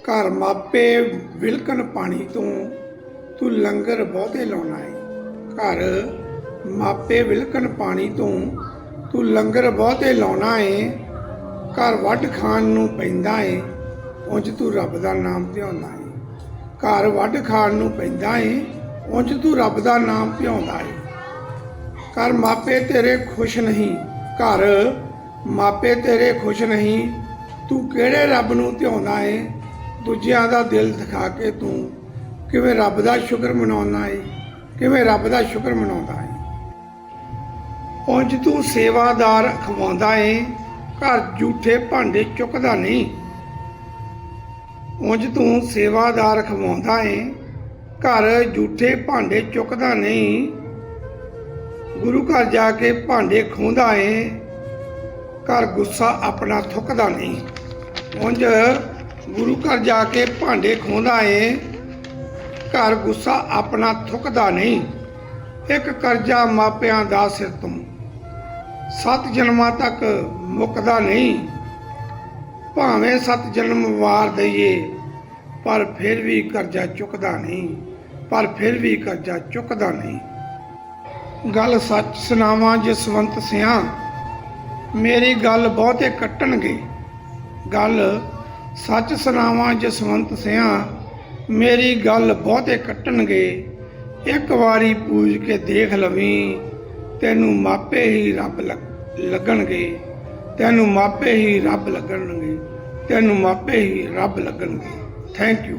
ਘਰ ਮਾਪੇ ਵਿਲਕਣ ਪਾਣੀ ਤੋਂ ਤੂੰ ਲੰਗਰ ਬਹੁਤੇ ਲਾਉਣਾ ਏ। ਘਰ ਮਾਪੇ ਵਿਲਕਣ ਪਾਣੀ ਤੋਂ ਤੂੰ ਲੰਗਰ ਬਹੁਤੇ ਲਾਉਣਾ ਏ। ਘਰ ਵੱਢ ਖਾਣ ਨੂੰ ਪੈਂਦਾ ਏ, ਉਂਝ ਤੂੰ ਰੱਬ ਦਾ ਨਾਮ ਧਿਆਉਂਦਾ ਏ। ਘਰ ਵੱਢ ਖਾਣ ਨੂੰ ਪੈਂਦਾ ਏ, ਉਂਝ ਤੂੰ ਰੱਬ ਦਾ ਨਾਮ ਧਿਆਉਂਦਾ ਏ। ਘਰ ਮਾਪੇ ਤੇਰੇ ਖੁਸ਼ ਨਹੀਂ, ਘਰ ਮਾਪੇ ਤੇਰੇ ਖੁਸ਼ ਨਹੀਂ, ਤੂੰ ਕਿਹੜੇ ਰੱਬ ਨੂੰ ਧਿਆਉਂਦਾ ਏ? ਦੂਜਿਆਂ ਦਾ ਦਿਲ ਦਿਖਾ ਕੇ ਤੂੰ ਕਿਵੇਂ ਰੱਬ ਦਾ ਸ਼ੁਕਰ ਮਨਾਉਂਦਾ ਏ, ਕਿਵੇਂ ਰੱਬ ਦਾ ਸ਼ੁਕਰ ਮਨਾਉਂਦਾ ਏ। ਉਂਝ ਤੂੰ ਸੇਵਾਦਾਰ ਖਵਾਉਂਦਾ ਏ, ਘਰ ਝੂਠੇ ਭਾਂਡੇ ਚੁੱਕਦਾ ਨਹੀਂ। ਉਂਝ ਤੂੰ ਸੇਵਾਦਾਰ ਖਵਾਉਂਦਾ ਏ, ਘਰ ਝੂਠੇ ਭਾਂਡੇ ਚੁੱਕਦਾ ਨਹੀਂ। ਗੁਰੂ ਘਰ ਜਾ ਕੇ ਭਾਂਡੇ ਖੋਂਦਾ ਏ, ਘਰ ਗੁੱਸਾ ਆਪਣਾ ਥੁੱਕਦਾ ਨਹੀਂ। ਉਂਝ ਗੁਰੂ ਘਰ ਜਾ ਕੇ ਭਾਂਡੇ ਖੋਂਦਾ ਏ, ਘਰ ਗੁੱਸਾ ਆਪਣਾ ਥੁੱਕਦਾ ਨਹੀਂ। ਇੱਕ ਕਰਜ਼ਾ ਮਾਪਿਆਂ ਦਾ ਸਿਰ ਤੋਂ। ਸੱਤ ਜਨਮਾਂ ਤੱਕ ਮੁੱਕਦਾ ਨਹੀਂ। ਭਾਵੇਂ ਸੱਤ ਜਨਮ ਵਾਰ ਦਈਏ, ਪਰ ਫਿਰ ਵੀ ਕਰਜ਼ਾ ਚੁੱਕਦਾ ਨਹੀਂ। ਪਰ ਫਿਰ ਵੀ ਕਰਜ਼ਾ ਚੁੱਕਦਾ ਨਹੀਂ। ਗੱਲ ਸੱਚ ਸੁਣਾਵਾਂ ਜਸਵੰਤ ਸਿਆਂ, ਮੇਰੀ ਗੱਲ ਬਹੁਤੇ ਕੱਟਣਗੇ। ਗੱਲ ਸੱਚ ਸੁਣਾਵਾਂ ਜਸਵੰਤ ਸਿਆਂ, ਮੇਰੀ ਗੱਲ ਬਹੁਤੇ ਕੱਟਣਗੇ। ਇੱਕ ਵਾਰੀ ਪੂਜ ਕੇ ਦੇਖ ਲਵੀਂ, ਤੈਨੂੰ ਮਾਪੇ ਹੀ ਰੱਬ ਲੱਗ- ਲੱਗਣਗੇ। ਤੈਨੂੰ ਮਾਪੇ ਹੀ ਰੱਬ ਲੱਗਣਗੇ, ਤੈਨੂੰ ਮਾਪੇ ਹੀ ਰੱਬ ਲੱਗਣਗੇ। Thank you